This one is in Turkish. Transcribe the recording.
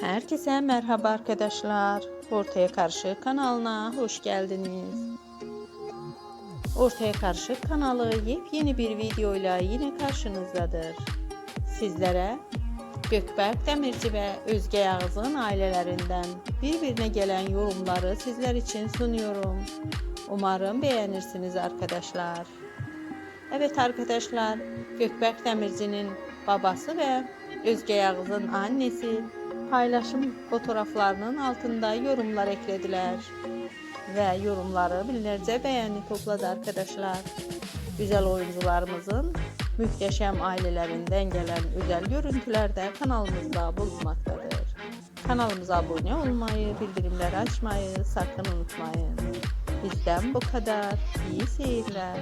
Herkese merhaba arkadaşlar. Ortaya Karşı kanalına hoş geldiniz. Ortaya Karşı kanalı yepyeni bir videoyla yine karşınızdadır. Sizlere Gökberk Demirci ve Özge Yağız'ın ailelerinden birbirine gelen yorumları sizler için sunuyorum. Umarım beğenirsiniz arkadaşlar. Evet arkadaşlar, Gökberk Demirci'nin babası ve Özge Yağız'ın annesi paylaşım fotoğraflarının altında yorumlar eklediler. Ve yorumları binlerce beğeni topladı arkadaşlar. Güzel oyuncularımızın muhteşem ailelerinden gelen özel görüntüler de kanalımızda bulunmaktadır. Kanalımıza abone olmayı, bildirimleri açmayı sakın unutmayın. Bizden bu kadar. İyi seyirler.